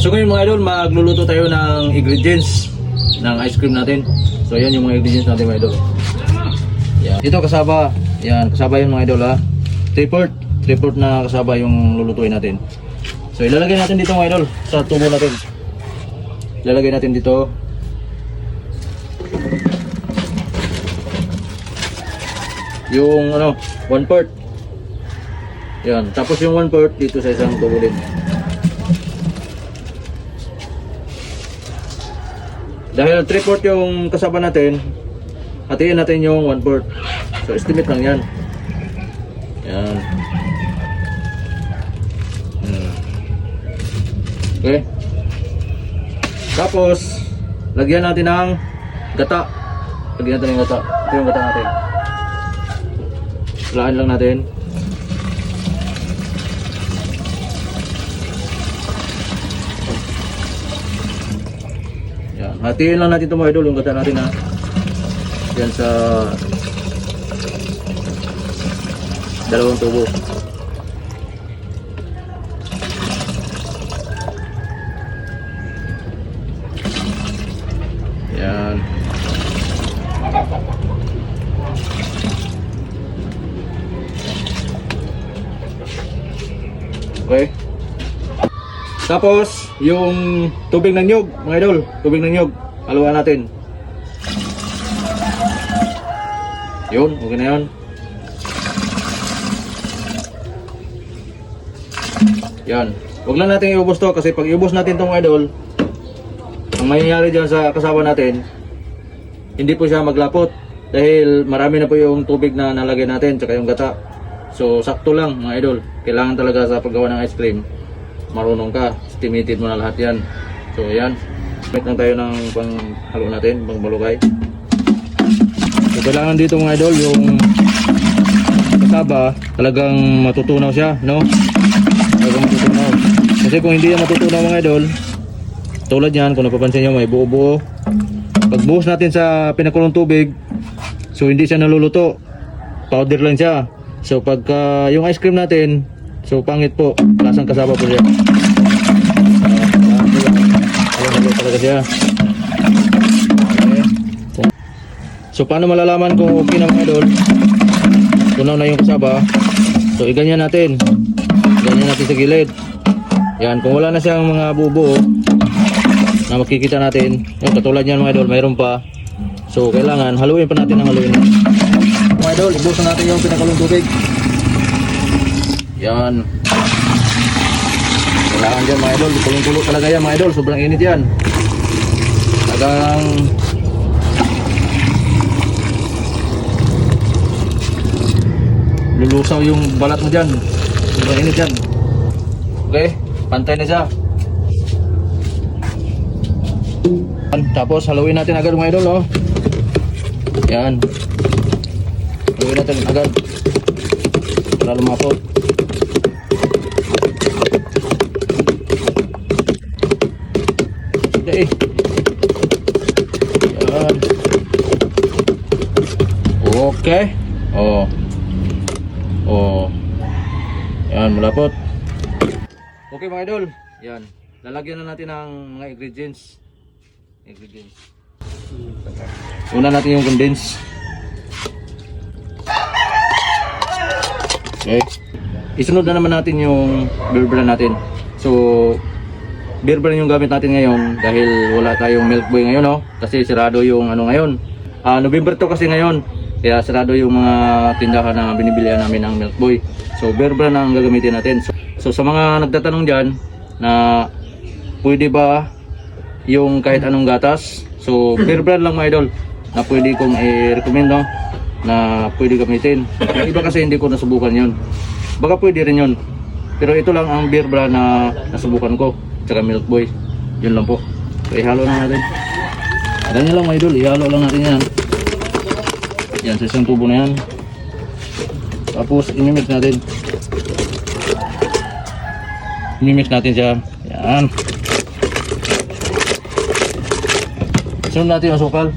So ngayon mga idol, magluluto tayo ng ingredients ng ice cream natin. So yan yung mga ingredients natin mga idol. Yan. Ito kasaba, yan, kasaba yun mga idol ha. Three-port, three-port na kasaba yung lulutuin natin. So ilalagay natin dito mga idol sa tubo natin. Ilalagay natin dito. Yung ano, one part. Yan, tapos yung one part dito sa isang tubo din. Dahil 3 port yung kasama natin, hatiin natin yung 1 port. So estimate lang yan. Yan. Hmm. Okay. Tapos, lagyan natin ng gata. Lagyan natin ng gata. Ito yung gata natin. Laan lang natin. Hatiin lang natin ito mga idol, yung natin ha. Yan sa dalawang tubo. Yan. Okay. Tapos, yung tubig ng nyug, mga idol, tubig ng nyug, haluan natin. Yun, okay na yun. Yan. Huwag lang natin iubos to kasi pag iubos natin tong idol, ang mangyayari dyan sa kasama natin, hindi po siya maglapot dahil marami na po yung tubig na nalagay natin tsaka yung gata. So sakto lang mga idol. Kailangan talaga sa paggawa ng ice cream, marunong ka. Estimated mo na lahat yan. So ayan. Make lang tayo ng panghalo natin, pang balukay. So kailangan dito mga idol yung kasaba talagang matutunaw siya, no? Talagang matutunaw. Kasi kung hindi yan matutunaw mga idol, tulad yan, kung napapansin nyo may buo-buo. Pag buhos natin sa pinakulong tubig, so hindi siya naluluto. Powder lang siya. So pagka yung ice cream natin, so pangit po, lasang kasaba po siya. Ayan talaga siya. Okay. So paano malalaman kung okay na mga idol? Tunaw na yung kasaba. So iganyan natin. Ganyan natin sa gilid. Yan, kung wala na siyang mga bubo na makikita natin, yung katulad yan mga idol, mayroon pa. So kailangan haluin pa natin ang haluin. Mga idol, ibusan natin yung pinakulong tubig. Yan. Kailangan dyan mga idol, kulong-kulo talaga yan mga idol, sobrang init yan. Talagang lulusaw yung balat mo dyan. Sobrang init yan. Okay, pantay na siya. Tapos haluin natin agad mga idol, oh. Yan. Haluin natin agad. Para lumapot. Okay. Yan. Okay. Oh. Oh. Yan, malapot. Okay mga idol. Yan. Lalagyan na natin ng mga ingredients. Ingredients. Una natin yung condense. Okay. Isunod na naman natin yung beer brand natin. So, beer brand yung gamit natin ngayon dahil wala tayong milk boy ngayon, no? Kasi sirado yung ano ngayon. Ah, November to kasi ngayon. Kaya sarado yung mga tindahan na binibilihan namin ng milk boy. So, beer brand ang gagamitin natin. So, so sa mga nagtatanong dyan na pwede ba yung kahit anong gatas. So, beer brand lang mga idol na pwede kong i-recommend no? na pwede gamitin. Yung iba kasi hindi ko nasubukan yun. Baka pwede rin yun. Pero ito lang ang beer brand na nasubukan ko. Tsaka milk boy. Yun lang po. So, ihalo na natin. Ganyan lang idol. Ihalo lang natin yan. Yan, sa isang tubo na yan. Tapos, imimix natin. Imimix natin siya. Yan. Sunod natin yung sukal.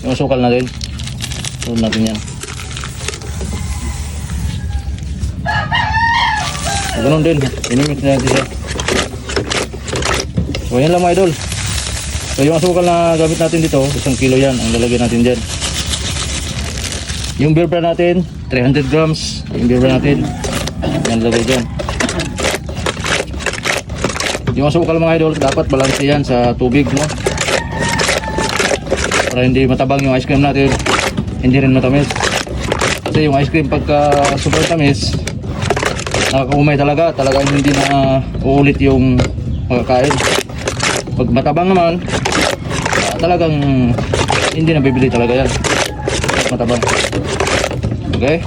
yung sukal natin. Sunod natin yan. Ganun din. Inimix natin siya. So yan lang mga idol. So yung asukal na gamit natin dito, isang kilo yan ang lalagyan natin dyan. Yung beer brand natin, 300 grams. Yung beer brand natin, yan lagay dyan. Yung asukal mga idol, dapat balanse yan sa tubig, no? Para hindi matabang yung ice cream natin, hindi rin matamis. Kasi yung ice cream pagka super tamis, nakakaumay talaga. Talagang hindi na uulit yung makakain. Pag matabang naman, ah, talagang hindi na bibili talaga yan. Matabang. Okay?